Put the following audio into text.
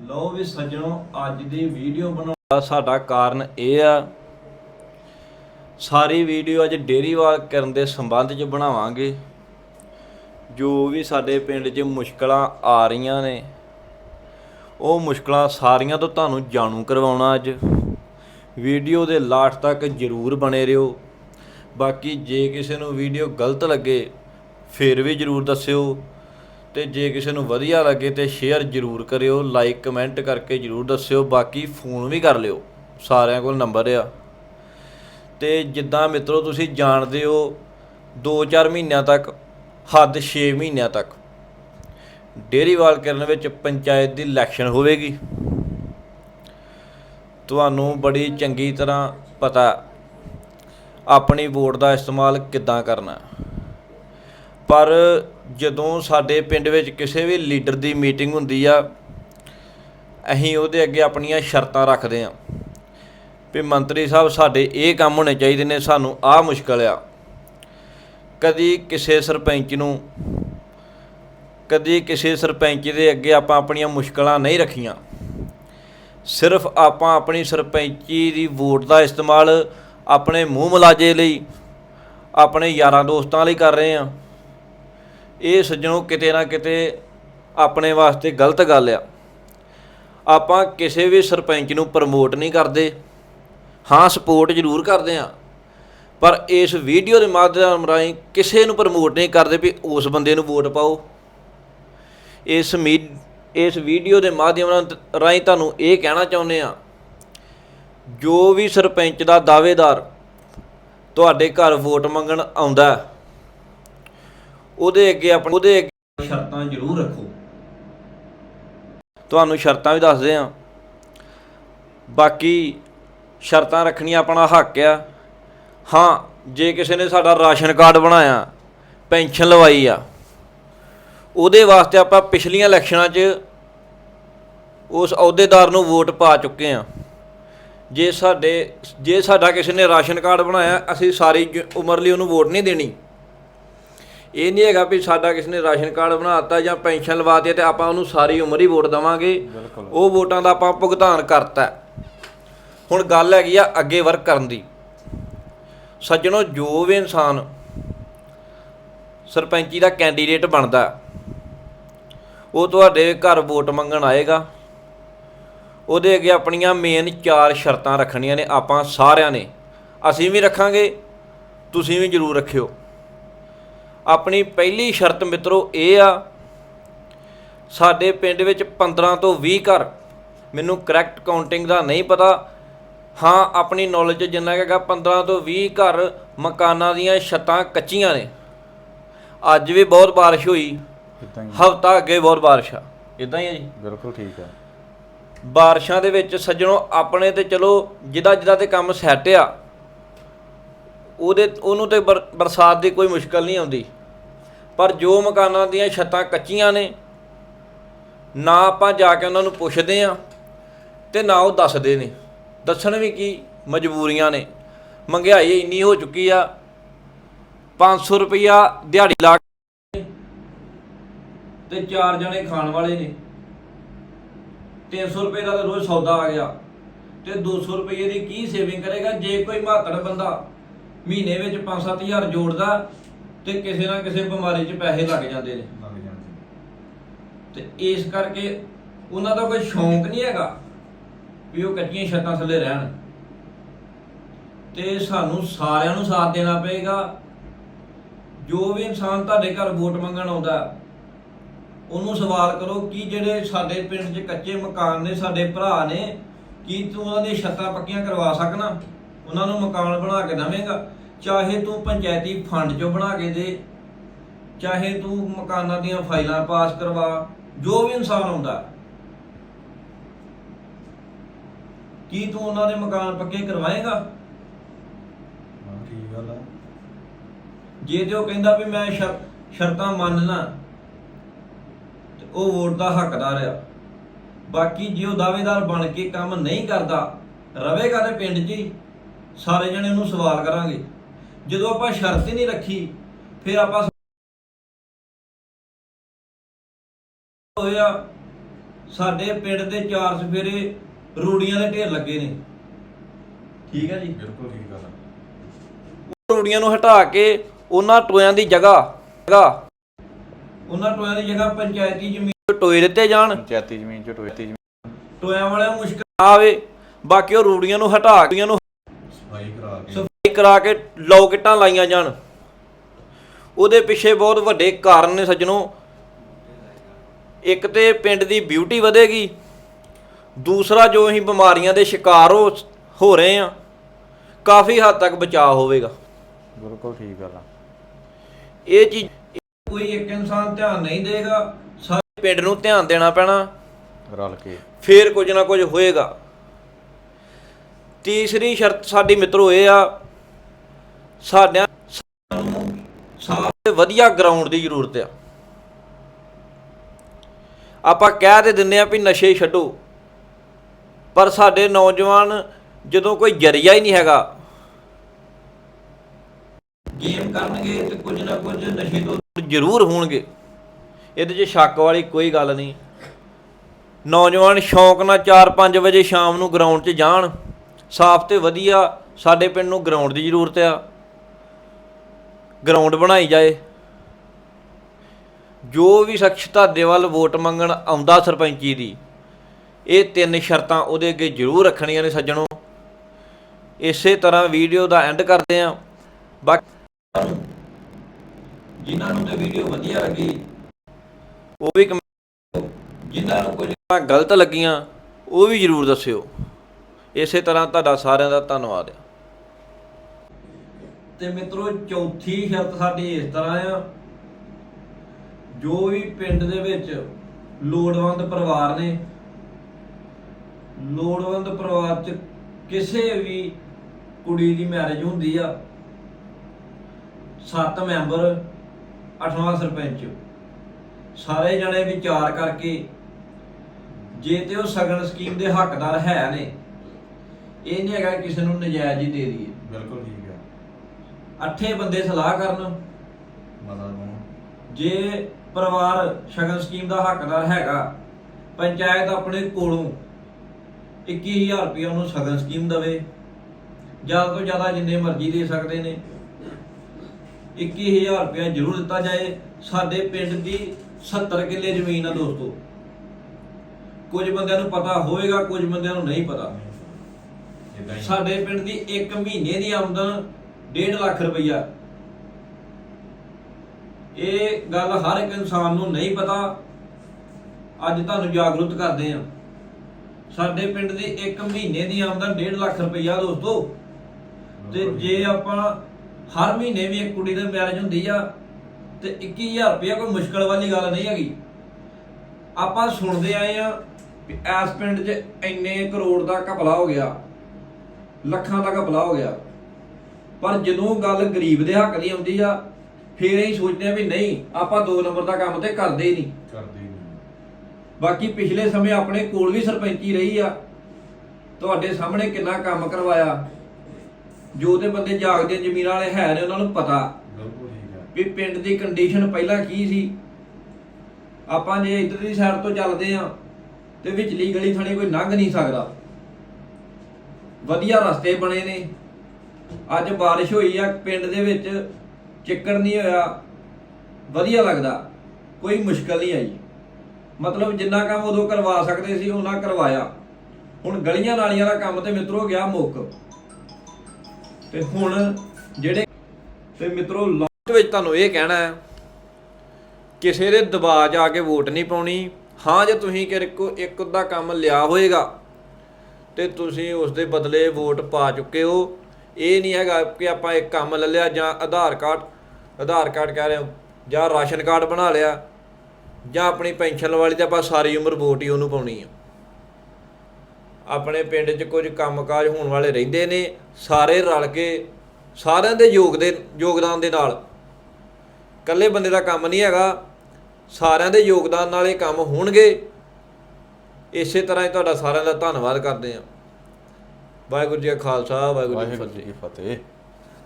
ਲਓ ਵੀ ਸੱਜਣੋ, ਅੱਜ ਦੀ ਵੀਡੀਓ ਬਣਾਉਣ ਦਾ ਸਾਡਾ ਕਾਰਨ ਇਹ ਆ, ਸਾਰੀ ਵੀਡੀਓ ਅੱਜ ਡੇਰੀ ਵਾਕ ਕਰਨ ਦੇ ਸੰਬੰਧ 'ਚ ਬਣਾਵਾਂਗੇ। ਜੋ ਵੀ ਸਾਡੇ ਪਿੰਡ 'ਚ ਮੁਸ਼ਕਲਾਂ ਆ ਰਹੀਆਂ ਨੇ, ਉਹ ਮੁਸ਼ਕਲਾਂ ਸਾਰੀਆਂ ਤੋਂ ਤੁਹਾਨੂੰ ਜਾਣੂ ਕਰਵਾਉਣਾ ਅੱਜ। ਵੀਡੀਓ ਦੇ ਲਾਸਟ ਤੱਕ ਜਰੂਰ ਬਣੇ ਰਹੋ। ਬਾਕੀ ਜੇ ਕਿਸੇ ਨੂੰ ਵੀਡੀਓ ਗਲਤ ਲੱਗੇ, ਫਿਰ ਵੀ ਜਰੂਰ ਦੱਸਿਓ। ਤੇ ਜੇ ਕਿਸੇ ਨੂੰ ਵਧੀਆ ਲੱਗੇ ਤੇ ਸ਼ੇਅਰ ਜਰੂਰ ਕਰਿਓ ਲਾਈਕ ਕਮੈਂਟ ਕਰਕੇ ਜਰੂਰ ਦੱਸਿਓ, ਬਾਕੀ ਫੋਨ ਵੀ ਕਰ ਲਿਓ, ਸਾਰਿਆਂ ਕੋਲ ਨੰਬਰ ਆ। ਤੇ ਜਿੱਦਾਂ ਮਿੱਤਰੋ ਤੁਸੀਂ ਜਾਣਦੇ ਹੋ 2-4 ਮਹੀਨਿਆਂ ਤੱਕ, ਹੱਦ 6 ਮਹੀਨਿਆਂ ਤੱਕ, ਡੇਰੀਵਾਲ ਕਰਨ ਵਿੱਚ ਪੰਚਾਇਤ ਦੀ ਇਲੈਕਸ਼ਨ ਹੋਵੇਗੀ। ਤੁਹਾਨੂੰ ਬੜੀ ਚੰਗੀ ਤਰ੍ਹਾਂ ਪਤਾ, ਆਪਣੀ ਵੋਟ ਦਾ ਇਸਤੇਮਾਲ ਕਿੱਦਾਂ ਕਰਨਾ। ਪਰ ਜਦੋਂ ਸਾਡੇ ਪਿੰਡ ਵਿੱਚ ਕਿਸੇ ਵੀ ਲੀਡਰ ਦੀ ਮੀਟਿੰਗ ਹੁੰਦੀ ਆ, ਅਸੀਂ ਉਹਦੇ ਅੱਗੇ ਆਪਣੀਆਂ ਸ਼ਰਤਾਂ ਰੱਖਦੇ ਆ ਵੀ ਮੰਤਰੀ ਸਾਹਿਬ, ਸਾਡੇ ਇਹ ਕੰਮ ਹੋਣੇ ਚਾਹੀਦੇ ਨੇ, ਸਾਨੂੰ ਆਹ ਮੁਸ਼ਕਲ ਆ। ਕਦੀ ਕਿਸੇ ਸਰਪੰਚ ਨੂੰ, ਕਦੀ ਕਿਸੇ ਸਰਪੰਚ ਦੇ ਅੱਗੇ ਆਪਾਂ ਆਪਣੀਆਂ ਮੁਸ਼ਕਲਾਂ ਨਹੀਂ ਰੱਖੀਆਂ। ਸਿਰਫ ਆਪਾਂ ਆਪਣੀ ਸਰਪੰਚੀ ਦੀ ਵੋਟ ਦਾ ਇਸਤੇਮਾਲ ਆਪਣੇ ਮੂੰਹ ਮਲਾਜੇ ਲਈ, ਆਪਣੇ ਯਾਰਾਂ ਦੋਸਤਾਂ ਲਈ ਕਰ ਰਹੇ ਹਾਂ। ਇਹ ਸੱਜਣੋ ਕਿਤੇ ਨਾ ਕਿਤੇ ਆਪਣੇ ਵਾਸਤੇ ਗਲਤ ਗੱਲ ਆ। ਆਪਾਂ ਕਿਸੇ ਵੀ ਸਰਪੰਚ ਨੂੰ ਪ੍ਰਮੋਟ ਨਹੀਂ ਕਰਦੇ। ਹਾਂ ਸਪੋਰਟ ਜ਼ਰੂਰ ਕਰਦੇ ਆ ਪਰ ਇਸ ਵੀਡੀਓ ਦੇ ਮਾਧਿਅਮ ਰਾਹੀਂ ਕਿਸੇ ਨੂੰ ਪ੍ਰਮੋਟ ਨਹੀਂ ਕਰਦੇ ਵੀ ਉਸ ਬੰਦੇ ਨੂੰ ਵੋਟ ਪਾਓ। ਇਸ ਮੀ, ਇਸ ਵੀਡੀਓ ਦੇ ਮਾਧਿਅਮ ਰਾਹੀਂ ਤੁਹਾਨੂੰ ਇਹ ਕਹਿਣਾ ਚਾਹੁੰਦੇ ਆ ਜੋ ਵੀ ਸਰਪੰਚ ਦਾ ਦਾਅਵੇਦਾਰ ਤੁਹਾਡੇ ਘਰ ਵੋਟ ਮੰਗਣ ਆਉਂਦਾ ਉਹਦੇ ਅੱਗੇ ਆਪਣੇ ਉਹਦੇ ਅੱਗੇ ਸ਼ਰਤਾਂ ਜ਼ਰੂਰ ਰੱਖੋ। ਤੁਹਾਨੂੰ ਸ਼ਰਤਾਂ ਵੀ ਦੱਸਦੇ ਆ ਬਾਕੀ ਸ਼ਰਤਾਂ ਰੱਖਣੀਆਂ ਆਪਣਾ ਹੱਕ ਆ। ਹਾਂ ਜੇ ਕਿਸੇ ਨੇ ਸਾਡਾ ਰਾਸ਼ਨ ਕਾਰਡ ਬਣਾਇਆ ਪੈਨਸ਼ਨ ਲਵਾਈ ਆ ਉਹਦੇ ਵਾਸਤੇ ਆਪਾਂ ਪਿਛਲੀਆਂ ਇਲੈਕਸ਼ਨਾਂ 'ਚ ਉਸ ਅਹੁਦੇਦਾਰ ਨੂੰ ਵੋਟ ਪਾ ਚੁੱਕੇ ਆ ਜੇ ਸਾਡੇ ਜੇ ਸਾਡਾ ਕਿਸੇ ਨੇ ਰਾਸ਼ਨ ਕਾਰਡ ਬਣਾਇਆ ਅਸੀਂ ਸਾਰੀ ਉਮਰ ਲਈ ਉਹਨੂੰ ਵੋਟ ਨਹੀਂ ਦੇਣੀ। ਇਹ ਨਹੀਂ ਹੈਗਾ ਵੀ ਸਾਡਾ ਕਿਸੇ ਨੇ ਰਾਸ਼ਨ ਕਾਰਡ ਬਣਾਤਾ ਜਾਂ ਪੈਨਸ਼ਨ ਲਵਾਤੀ ਤੇ ਆਪਾਂ ਉਹਨੂੰ ਸਾਰੀ ਉਮਰ ਹੀ ਵੋਟ ਦੇਵਾਂਗੇ। ਉਹ ਵੋਟਾਂ ਦਾ ਆਪਾਂ ਭੁਗਤਾਨ ਕਰਤਾ। ਹੁਣ ਗੱਲ ਹੈਗੀ ਆ ਅੱਗੇ ਵਰਕ ਕਰਨ ਦੀ। ਸੱਜਣੋ ਜੋ ਵੀ ਇਨਸਾਨ ਸਰਪੰਚੀ ਦਾ ਕੈਂਡੀਡੇਟ ਬਣਦਾ ਉਹ ਤੁਹਾਡੇ ਘਰ ਵੋਟ ਮੰਗਣ ਆਏਗਾ। ਉਹਦੇ ਅੱਗੇ ਆਪਣੀਆਂ ਮੇਨ ਚਾਰ ਸ਼ਰਤਾਂ ਰੱਖਣੀਆਂ ਨੇ ਆਪਾਂ ਸਾਰਿਆਂ ਨੇ। ਅਸੀਂ ਵੀ ਰੱਖਾਂਗੇ ਤੁਸੀਂ ਵੀ ਜ਼ਰੂਰ ਰੱਖਿਓ। ਆਪਣੀ ਪਹਿਲੀ ਸ਼ਰਤ ਮਿੱਤਰੋ ਇਹ ਆ ਸਾਡੇ ਪਿੰਡ ਵਿੱਚ 15 ਤੋਂ 20 ਘਰ ਮੈਨੂੰ ਕਰੈਕਟ ਕਾਊਂਟਿੰਗ ਦਾ ਨਹੀਂ ਪਤਾ। ਹਾਂ ਆਪਣੀ ਨੌਲੇਜ ਜਿੰਨਾ ਹੈਗਾ 15 ਤੋਂ 20 ਘਰ ਮਕਾਨਾਂ ਦੀਆਂ ਛੱਤਾਂ ਕੱਚੀਆਂ ਨੇ। ਅੱਜ ਵੀ ਬਹੁਤ ਬਾਰਿਸ਼ ਹੋਈ। ਹਫ਼ਤਾ ਅੱਗੇ ਬਹੁਤ ਬਾਰਿਸ਼ ਆ। ਇਦਾਂ ਹੀ ਹੈ ਜੀ। ਬਿਲਕੁਲ ਠੀਕ ਹੈ। ਬਾਰਿਸ਼ਾਂ ਦੇ ਵਿੱਚ ਸੱਜਣੋ ਆਪਣੇ ਤੇ ਚਲੋ ਜਿਹਦਾ ਜਿਹਦਾ ਤੇ ਕੰਮ ਸੈੱਟ ਆ ਉਹਦੇ, ਉਹਨੂੰ ਤੇ ਬਰ- ਬਰਸਾਤ ਦੀ ਕੋਈ ਮੁਸ਼ਕਲ ਨਹੀਂ ਆਉਂਦੀ। ਪਰ ਜੋ ਮਕਾਨਾਂ ਦੀਆਂ ਛੱਤਾਂ ਕੱਚੀਆਂ ਨੇ, ਨਾ ਆਪਾਂ ਜਾ ਕੇ ਉਹਨਾਂ ਨੂੰ ਪੁੱਛਦੇ ਆ ਤੇ ਨਾ ਉਹ ਦੱਸਦੇ ਨੇ। ਦੱਸਣ ਵੀ ਕੀ ਮਜਬੂਰੀਆਂ ਨੇ। ਮਹਿੰਗਾਈ ਇੰਨੀ ਹੋ ਚੁੱਕੀ ਆ 500 ਰੁਪਇਆ ਦਿਹਾੜੀ ਲਾ ਕੇ ਤੇ ਚਾਰ ਜਣੇ ਖਾਣ ਵਾਲੇ ਨੇ। 300 ਰੁਪਏ ਦਾ ਤਾਂ ਰੋਜ਼ ਸੌਦਾ ਆ ਗਿਆ। ਤੇ 200 ਰੁਪਏ ਦੀ ਕੀ ਸੇਵਿੰਗ ਕਰੇਗਾ? ਜੇ ਕੋਈ ਮਾਤੜ ਬੰਦਾ ਮਹੀਨੇ ਵਿੱਚ 5-7000 ਜੋੜਦਾ ਤੇ ਕਿਸੇ ਨਾ ਕਿਸੇ ਬਿਮਾਰੀ 'ਚ ਪੈਸੇ ਲੱਗ ਜਾਂਦੇ ਨੇ। ਲੱਗ ਜਾਂਦੇ ਤੇ ਇਸ ਕਰਕੇ ਉਹਨਾਂ ਦਾ ਕੋਈ ਸ਼ੌਂਕ ਨਹੀਂ ਹੈਗਾ ਵੀ ਉਹ ਕੱਚੀਆਂ ਛੱਤਾਂ ਥੱਲੇ ਰਹਿਣ। ਤੇ ਸਾਨੂੰ ਸਾਰਿਆਂ ਨੂੰ ਸਾਥ ਦੇਣਾ ਪਏਗਾ। ਜੋ ਵੀ ਇਨਸਾਨ ਤੁਹਾਡੇ ਘਰ ਵੋਟ ਮੰਗਣ ਆਉਂਦਾ ਉਹਨੂੰ ਸਵਾਲ ਕਰੋ ਕਿ ਜਿਹੜੇ ਸਾਡੇ ਪਿੰਡ 'ਚ ਕੱਚੇ ਮਕਾਨ ਨੇ ਸਾਡੇ ਭਰਾ ਨੇ ਕੀ ਤੂੰ ਉਹਨਾਂ ਦੀਆਂ ਛੱਤਾਂ ਪੱਕੀਆਂ ਕਰਵਾ ਸਕਣਾ? ਉਹਨਾਂ ਨੂੰ ਮਕਾਨ ਬਣਾ ਕੇ ਦੇਵੇਂਗਾ। ਚਾਹੇ ਤੂੰ ਪੰਚਾਇਤੀ ਫੰਡ 'ਚੋਂ ਬਣਾ ਕੇ ਦੇ ਚਾਹੇ ਤੂੰ ਮਕਾਨਾਂ ਦੀਆਂ ਫਾਈਲਾਂ ਪਾਸ ਕਰਵਾ ਜੋ ਵੀ ਇਨਸਾਨ ਹੁੰਦਾ ਕੀ ਤੂੰ ਉਹਨਾਂ ਦੇ ਮਕਾਨ ਪੱਕੇ ਕਰਵਾਏਗਾ? ਹਾਂ ਠੀਕ ਗੱਲ ਆ। ਜੇ ਤੇ ਉਹ ਕਹਿੰਦਾ ਵੀ ਮੈਂ ਸ਼ਰ- ਸ਼ਰਤਾਂ ਮੰਨਣਾ ਤੇ ਉਹ ਵੋਟ ਦਾ ਹੱਕਦਾਰ ਆ। ਬਾਕੀ ਜੇ ਉਹ ਦਾਅਵੇਦਾਰ ਬਣ ਕੇ ਕੰਮ ਨਹੀਂ ਕਰਦਾ ਰਵੇਗਾ ਤੇ ਪਿੰਡ 'ਚ ਹੀ। ਸਾਰੇ ਜਣੇ ਉਹਨੂੰ ਸਵਾਲ ਕਰਾਂਗੇ। ਜਦੋਂ ਆਪਾਂ ਸ਼ਰਤ ਹੀ ਨਹੀਂ ਰੱਖੀ ਫਿਰ ਆਪਾਂ ਹੋਇਆ ਸਾਡੇ ਪਿੰਡ ਦੇ ਚਾਰ ਸਫੇਰੇ ਰੂੜੀਆਂ ਦੇ ਢੇਰ ਲੱਗੇ ਨੇ। ਠੀਕ ਹੈ ਜੀ? ਬਿਲਕੁਲ ਠੀਕ ਗੱਲ ਆ। ਰੂੜੀਆਂ ਨੂੰ ਹਟਾ ਕੇ ਉਹਨਾਂ ਟੋਇਆਂ ਦੀ ਜਗ੍ਹਾ ਜਗ੍ਹਾ। ਉਹਨਾਂ ਟੋਇਆਂ ਦੀ ਜਗ੍ਹਾ ਪੰਚਾਇਤੀ ਜ਼ਮੀਨ ਤੇ ਟੋਏ ਦਿੱਤੇ ਜਾਣ। ਪੰਚਾਇਤੀ ਜ਼ਮੀਨ ਚ ਟੋਇਤੀ ਜ਼ਮੀਨ ਟੋਇਆਂ ਵਾਲਿਆਂ ਨੂੰ ਮੁਸ਼ਕਲ ਨਾ ਆਵੇ ਬਾਕੀ ਉਹ ਰੂੜੀਆਂ ਨੂੰ ਹਟਾ ਕੇ ਨੂੰ ਸਫ਼ਾਈ ਕਰਾ ਕੇ। ਸਫ਼ਾਈ ਕਰਾ ਕੇ ਲੋਕਿਟਾਂ ਲਾਈਆਂ ਜਾਣ। ਉਹਦੇ ਪਿੱਛੇ ਬਹੁਤ ਵੱਡੇ ਕਾਰਨ ਨੇ ਸੱਜਣੋ। ਇੱਕ ਤੇ ਪਿੰਡ ਦੀ ਬਿਊਟੀ ਵਧੇਗੀ। ਦੂਸਰਾ ਜੋ ਅਸੀਂ ਬਿਮਾਰੀਆਂ ਦੇ ਸ਼ਿਕਾਰ ਹੋ ਹੋ ਰਹੇ ਆ ਕਾਫੀ ਹੱਦ ਤੱਕ ਬਚਾਅ ਹੋਵੇਗਾ। ਬਿਲਕੁਲ ਠੀਕ ਗੱਲ ਆ। ਇਹ ਚੀਜ਼ ਕੋਈ ਇੱਕ ਇਨਸਾਨ ਧਿਆਨ ਨਹੀਂ ਦੇਗਾ ਸਾਰੇ ਪਿੰਡ ਨੂੰ ਧਿਆਨ ਦੇਣਾ ਪੈਣਾ। ਰਲ ਕੇ। ਫੇਰ ਕੁਝ ਨਾ ਕੁਝ ਹੋਏਗਾ। ਤੀਸਰੀ ਸ਼ਰਤ ਸਾਡੀ ਮਿੱਤਰੋ ਇਹ ਆ, ਸਾਡਿਆਂ ਸਾਨੂੰ ਸਾਫ਼ ਤੇ ਵਧੀਆ ਗਰਾਊਂਡ ਦੀ ਜ਼ਰੂਰਤ ਆ। ਆਪਾਂ ਕਹਿ ਤੇ ਦਿੰਦੇ ਆ ਵੀ ਨਸ਼ੇ ਛੱਡੋ, ਪਰ ਸਾਡੇ ਨੌਜਵਾਨ ਜਦੋਂ ਕੋਈ ਜਰੀਆ ਹੀ ਨਹੀਂ ਹੈਗਾ, ਗੇਮ ਕਰਨਗੇ ਤੇ ਕੁਝ ਨਾ ਕੁਝ ਨਸ਼ੇ ਤੋਂ ਜ਼ਰੂਰ ਹੋਣਗੇ। ਇਹਦੇ 'ਚ ਸ਼ੱਕ ਵਾਲੀ ਕੋਈ ਗੱਲ ਨਹੀਂ। ਨੌਜਵਾਨ ਸ਼ੌਂਕ ਨਾਲ 4-5 ਵਜੇ ਸ਼ਾਮ ਨੂੰ ਗਰਾਊਂਡ 'ਚ ਜਾਣ ਸਾਫ਼ ਤੇ ਵਧੀਆ ਸਾਡੇ ਪਿੰਡ ਨੂੰ ਗਰਾਊਂਡ ਦੀ ਜ਼ਰੂਰਤ ਆ। ਗਰਾਊਂਡ ਬਣਾਈ ਜਾਏ। ਜੋ ਵੀ ਸ਼ਖਸ ਤੁਹਾਡੇ ਵੱਲ ਵੋਟ ਮੰਗਣ ਆਉਂਦਾ ਸਰਪੰਚੀ ਦੀ, ਇਹ ਤਿੰਨ ਸ਼ਰਤਾਂ ਉਹਦੇ ਅੱਗੇ ਜ਼ਰੂਰ ਰੱਖਣੀਆਂ ਨੇ ਸੱਜਣੋ। ਇਸੇ ਤਰ੍ਹਾਂ ਵੀਡੀਓ ਦਾ ਐਂਡ ਕਰਦੇ ਆ ਬਾਕੀ ਜਿਨ੍ਹਾਂ ਨੂੰ ਤੇ ਵੀਡੀਓ ਵਧੀਆ ਲੱਗੀ, ਉਹ ਵੀ ਜਿਨ੍ਹਾਂ ਨੂੰ ਕੁਝ ਗਲਤ ਲੱਗੀਆਂ, ਉਹ ਵੀ ਜਰੂਰ ਦੱਸਿਓ। ਇਸੇ ਤਰ੍ਹਾਂ ਤੁਹਾਡਾ ਸਾਰਿਆਂ ਦਾ ਧੰਨਵਾਦ ਆ ਤੇ ਮਿੱਤਰੋ, ਚੌਥੀ ਸ਼ਰਤ ਸਾਡੀ ਇਸ ਤਰ੍ਹਾਂ ਆ। ਜੋ ਵੀ ਪਿੰਡ ਦੇ ਵਿੱਚ ਲੋੜਵੰਦ ਪਰਿਵਾਰ ਨੇ, ਲੋੜਵੰਦ ਪਰਿਵਾਰ 'ਚ ਕਿਸੇ ਵੀ ਕੁੜੀ ਦੀ ਮੈਰਿਜ ਹੁੰਦੀ ਆ, ਸੱਤ ਮੈਂਬਰ, ਅਠਵਾਂ ਸਰਪੰਚ, ਸਾਰੇ ਜਣੇ ਵਿਚਾਰ ਕਰਕੇ, ਜੇ ਤੇ ਉਹ ਸਗਨ ਸਕੀਮ ਦੇ ਹੱਕਦਾਰ ਹੈ ਨੇ ਇਹ ਨਹੀਂ ਹੈਗਾ ਕਿਸੇ ਨੂੰ ਨਜਾਇਜ਼ ਹੀ ਦੇ ਦਈਏ। ਬਿਲਕੁਲ ਠੀਕ ਆ ਅੱਠੇ ਬੰਦੇ ਸਲਾਹ ਕਰਨ। ਮਦਦ ਨੂੰ ਜੇ ਪਰਿਵਾਰ ਸ਼ਗਨ ਸਕੀਮ ਦਾ ਹੱਕਦਾਰ ਹੈਗਾ ਪੰਚਾਇਤ ਆਪਣੇ ਕੋਲੋਂ 21000 ਰੁਪਏ ਉਹਨੂੰ ਸ਼ਗਨ ਸਕੀਮ ਦੇਵੇ। ਜ਼ਿਆਦਾ ਤੋਂ ਜ਼ਿਆਦਾ ਜਿੰਨੇ ਮਰਜ਼ੀ ਦੇ ਸਕਦੇ ਨੇ। 21000 ਰੁਪਏ ਜ਼ਰੂਰ ਦਿੱਤਾ ਜਾਏ। ਸਾਡੇ ਪਿੰਡ ਦੀ 70 ਕਿੱਲੇ ਜ਼ਮੀਨ ਆ ਦੋਸਤੋ। ਕੁਝ ਬੰਦਿਆਂ ਨੂੰ ਪਤਾ ਹੋਵੇਗਾ ਕੁਝ ਬੰਦਿਆਂ ਨੂੰ ਨਹੀਂ ਪਤਾ। ਇਦਾਂ ਹੀ ਸਾਡੇ ਪਿੰਡ ਦੀ 1 ਮਹੀਨੇ ਦੀ ਆਮਦਨ 1.5 ਲੱਖ ਰੁਪਈਆ। ਇਹ ਗੱਲ ਹਰ ਇੱਕ ਇਨਸਾਨ ਨੂੰ ਨਹੀਂ ਪਤਾ। ਅੱਜ ਤੁਹਾਨੂੰ ਜਾਗਰੂਕ ਕਰਦੇ ਆ ਸਾਡੇ ਪਿੰਡ ਦੀ 1 ਮਹੀਨੇ ਦੀ ਆਮਦਨ 1.5 ਲੱਖ ਰੁਪਈਆ ਦੋਸਤੋ। ਤੇ ਜੇ। ਆਪਾਂ ਹਰ ਮਹੀਨੇ ਵੀ ਇੱਕ ਕੁੜੀ ਦੀ ਮੈਰਿਜ ਹੁੰਦੀ ਆ ਤੇ 21000 ਰੁਪਇਆ ਕੋਈ ਮੁਸ਼ਕਲ ਵਾਲੀ ਗੱਲ ਨਹੀਂ ਹੈਗੀ। ਆਪਾਂ ਸੁਣਦੇ ਆਏ ਆ ਇਸ ਪਿੰਡ 'ਚ ਇੰਨੇ ਕਰੋੜ ਦਾ ਘਪਲਾ ਹੋ ਗਿਆ। ਲੱਖਾਂ ਦਾ ਘਪਲਾ ਹੋ ਗਿਆ। ਪਰ ਜਦੋਂ ਗੱਲ ਗਰੀਬ ਦੇ ਹੱਕ ਦੀ ਆਉਂਦੀ ਆ ਫੇਰ ਅਸੀਂ ਸੋਚਦੇ ਆ ਵੀ ਨਹੀਂ ਆਪਾਂ ਦੋ ਨੰਬਰ ਦਾ ਕੰਮ ਤੇ ਕਰਦੇ ਹੀ ਨਹੀਂ। ਕਰਦੇ ਹੀ ਨਹੀਂ। ਬਾਕੀ ਪਿਛਲੇ ਸਮੇਂ ਆਪਣੇ ਕੋਲ ਵੀ ਸਰਪੰਚੀ ਰਹੀ ਆ। ਤੁਹਾਡੇ ਸਾਹਮਣੇ ਕਿੰਨਾ ਕੰਮ ਕਰਵਾਇਆ। ਜੋ ਤੇ ਬੰਦੇ ਜਾਗਦੇ ਜ਼ਮੀਨਾਂ ਵਾਲੇ ਹੈ ਨੇ ਉਹਨਾਂ ਨੂੰ ਪਤਾ। ਬਿਲਕੁਲ ਠੀਕ ਆ। ਵੀ ਪਿੰਡ ਦੀ ਕੰਡੀਸ਼ਨ ਪਹਿਲਾਂ ਕੀ ਸੀ? ਆਪਾਂ ਜੇ ਇੱਧਰ ਦੀ ਸਾਈਡ ਤੋਂ ਚੱਲਦੇ ਆ ਤੇ ਵਿਚਲੀ ਗਲੀ ਥਾਣੀ ਕੋਈ ਲੰਘ ਨਹੀਂ ਸਕਦਾ। ਵਧੀਆ ਰਸਤੇ ਬਣੇ ਨੇ। ਅੱਜ ਬਾਰਿਸ਼ ਹੋਈ ਆ, ਪਿੰਡ ਦੇ ਵਿੱਚ ਚਿੱਕੜ ਨਹੀਂ ਹੋਇਆ। ਵਧੀਆ ਲੱਗਦਾ, ਕੋਈ ਮੁਸ਼ਕਲ ਨਹੀਂ ਆਈ। ਮਤਲਬ ਜਿੰਨਾ ਕੰਮ ਉਦੋਂ ਕਰਵਾ ਸਕਦੇ ਸੀ, ਉਹਨਾਂ ਕਰਵਾਇਆ। ਹੁਣ ਗਲੀਆਂ ਨਾਲੀਆਂ ਦਾ ਕੰਮ ਤੇ ਮਿੱਤਰੋ ਗਿਆ ਮੁੱਕ। ਤੇ ਹੁਣ ਜਿਹੜੇ ਤੇ ਮਿੱਤਰੋ ਲਾਸਟ ਵਿੱਚ ਤੁਹਾਨੂੰ ਇਹ ਕਹਿਣਾ ਹੈ, ਕਿਸੇ ਦੇ ਦਬਾਅ 'ਚ ਆ ਕੇ ਵੋਟ ਨਹੀਂ ਪਾਉਣੀ। ਹਾਂ, ਜੇ ਤੁਸੀਂ ਕਿ ਇੱਕ ਅੱਧਾ ਕੰਮ ਲਿਆ ਹੋਏਗਾ ਤੇ ਤੁਸੀਂ ਉਸ ਦੇ ਬਦਲੇ ਵੋਟ ਪਾ ਚੁੱਕੇ ਹੋ। ਇਹ ਨਹੀਂ ਹੈਗਾ ਕਿ ਆਪਾਂ ਇੱਕ ਕੰਮ ਲੈ ਲਿਆ ਜਾਂ ਆਧਾਰ ਕਾਰਡ ਆਧਾਰ ਕਾਰਡ ਕਹਿ ਰਹੇ ਹੋ, ਜਾਂ ਰਾਸ਼ਨ ਕਾਰਡ ਬਣਾ ਲਿਆ, ਜਾਂ ਆਪਣੀ ਪੈਨਸ਼ਨ ਵਾਲੀ ਤੇ ਆਪਾਂ ਸਾਰੀ ਉਮਰ ਵੋਟ ਹੀ ਉਹਨੂੰ ਪਾਉਣੀ ਆ। ਆਪਣੇ ਪਿੰਡ 'ਚ ਕੁਝ ਕੰਮਕਾਜ ਹੋਣ ਵਾਲੇ ਰਹਿੰਦੇ ਨੇ, ਸਾਰੇ ਰਲ ਕੇ, ਸਾਰਿਆਂ ਦੇ ਯੋਗ ਦੇ, ਯੋਗਦਾਨ ਦੇ ਨਾਲ। ਇਕੱਲੇ ਬੰਦੇ ਦਾ ਕੰਮ ਨਹੀਂ ਹੈਗਾ, ਸਾਰਿਆਂ ਦੇ ਯੋਗਦਾਨ ਨਾਲ ਇਹ ਕੰਮ ਹੋਣਗੇ। ਇਸੇ ਤਰ੍ਹਾਂ ਹੀ ਤੁਹਾਡਾ ਸਾਰਿਆਂ ਦਾ ਧੰਨਵਾਦ ਕਰਦੇ ਹਾਂ। ਵਾਹਿਗੁਰੂ ਜੀ ਕਾ ਖਾਲਸਾ ਵਾਹਿਗੁਰੂ ਜੀ ਕੀ ਫਤਿਹ।